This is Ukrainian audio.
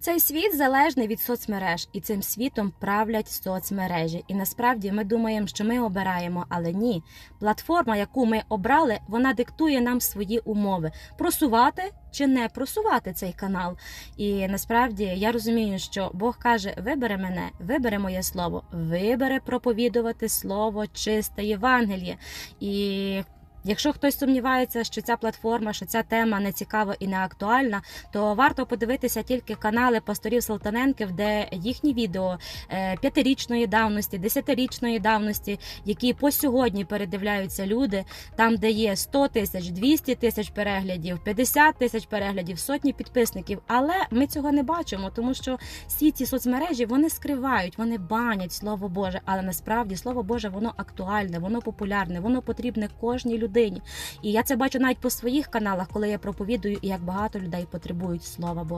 Цей світ залежний від соцмереж, і цим світом правлять соцмережі. І насправді ми думаємо, що ми обираємо, але ні. Платформа, яку ми обрали, вона диктує нам свої умови: просувати чи не просувати цей канал. І насправді я розумію, що Бог каже: вибери мене, вибери моє слово, вибери проповідувати слово чисте Євангеліє. І Якщо хтось сумнівається, що ця платформа, що ця тема не цікава і не актуальна, то варто подивитися тільки канали пасторів Салтаненків, де їхні відео е, п'ятирічної давності, десятирічної давності, які по сьогодні передивляються люди, там, де є 100 тисяч, 200 тисяч переглядів, 50 тисяч переглядів, сотні підписників. Але ми цього не бачимо, тому що всі ці соцмережі вони скривають, вони банять слово Боже. Але насправді слово Боже воно актуальне, воно популярне, воно потрібне кожній людині. І я це бачу навіть по своїх каналах, коли я проповідую, і як багато людей потребують слова Божого.